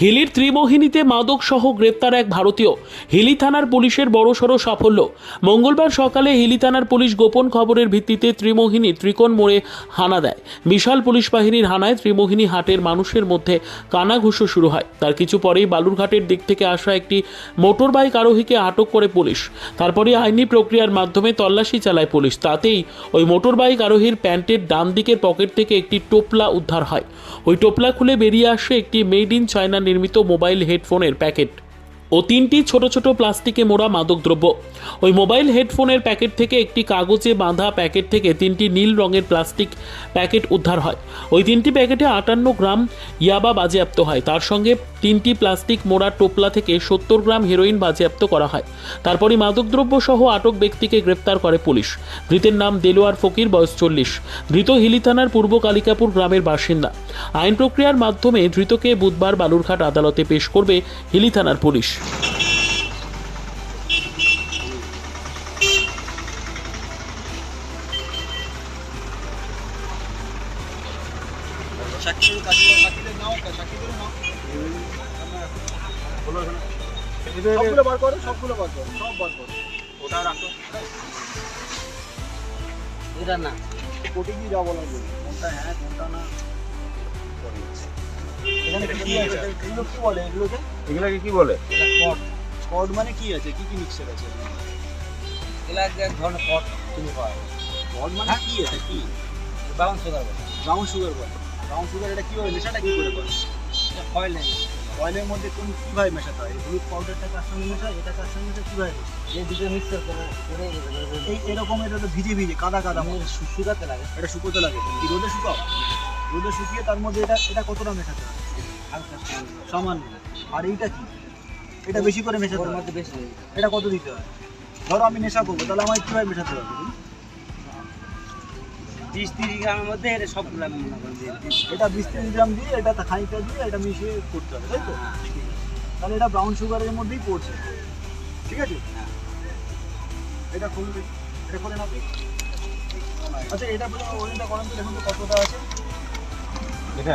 হিলির ত্রিমোহিনীতে মাদক সহ গ্রেপ্তার এক ভারতীয়। হিলি থানার পুলিশের বড়সড় সাফল্য। মঙ্গলবার সকালে হিলি থানার পুলিশ গোপন খবরের ভিত্তিতে ত্রিমোহিনী ত্রিকোণ মোড়ে হানা দেয়। বিশাল পুলিশ বাহিনীর হানায় ত্রিমোহিনী হাটের মানুষের মধ্যে কানাঘুষো শুরু হয়। তার কিছু পরেই বালুরঘাটের দিক থেকে আসা একটি মোটর বাইক আরোহীকে আটক করে পুলিশ। তারপরে আইনি প্রক্রিয়ার মাধ্যমে তল্লাশি চালায় পুলিশ। তাতেই ওই মোটর বাইক আরোহীর প্যান্টের ডান দিকের পকেট থেকে একটি টোপলা উদ্ধার হয়। ওই টোপলা খুলে বেরিয়ে আসে একটি মেড ইন চায়না নির্মিত মোবাইল হেডফোনের প্যাকেট। ও তিনটি ছোট ছোট প্লাস্টিকে মোড়া মাদকদ্রব্য ওই মোবাইল হেডফোনের প্যাকেট থেকে একটি কাগজে বাঁধা প্যাকেট থেকে তিনটি নীল রঙের প্লাস্টিক প্যাকেট উদ্ধার হয়। ওই তিনটি প্যাকেটে আটান্ন গ্রাম ইয়াবা বাজেয়াপ্ত হয়। তার সঙ্গে তিনটি প্লাস্টিক মোড়া টোপলা থেকে সত্তর গ্রাম হেরোইন বাজেয়াপ্ত করা হয়। তারপরই মাদকদ্রব্য সহ আটক ব্যক্তিকে গ্রেপ্তার করে পুলিশ। ধৃতের নাম দেলোয়ার ফকির, বয়স চল্লিশ। ধৃত হিলি থানার পূর্ব কালিকাপুর গ্রামের বাসিন্দা। আইন প্রক্রিয়ার মাধ্যমে ধৃতকে বুধবার বালুরঘাট আদালতে পেশ করবে হিলি থানার পুলিশ। নাও নাও সবগুলো বার করো সবগুলো বার করো সব বার করো। ওটা রাখো। এটা না। কোটি কি যা বলা কোনটা হ্যাঁ কোনটা না? এখানে কি আছে? এগুলো কি বলে? এগুলোকে এগুলাকে কি বলে? এটা কট মানে কি আছে? কি কি মিক্সার আছে? এগুলা এক ধরনের কট তুমি পাওয়া কড মানে কি আছে? কি? ব্রাউন সুগার বলে। ব্রাউন সুগার বলে। ব্রাউন সুগার এটা কি হয় নেশাটা কি করে করে? এটা ফয়েল অয়েলের মধ্যে কোন কীভাবে মেশাতে হয়? হলুদ পাউডারটা কার সঙ্গে মেশায় এটা কার সঙ্গে কীভাবে এই দুটো মিক্সার করে করে এই এরকম এটা তো ভিজে ভিজে কাদা কাদা আমি শুকাতে লাগে। এটা শুকোতে লাগে। কি রোদে শুকাও? রোদে শুকিয়ে তার মধ্যে এটা এটা কতটা মেশাতে হয়? সামান্য। সামান্য। আর এইটা কি? এটা বেশি করে মেশাতে বেশি এটা কত দিতে হয়? ধরো আমি নেশা করব তাহলে আমার কীভাবে মেশাতে হবে? বিশ তিরিশ গ্রামের মধ্যে এটা সবগুলো আমি মনে করি দিয়ে এটা বিশ তিরিশ গ্রাম দিয়ে এটা খানিকটা দিয়ে এটা মিশিয়ে করতে হবে তাই তো? তাহলে এটা ব্রাউন সুগারের মধ্যেই পড়ছে। ঠিক আছে? এটা খুলবে এটা করে না আচ্ছা এটা বলে ওজনটা করেন তো দেখুন তো কতটা আছে। এটা?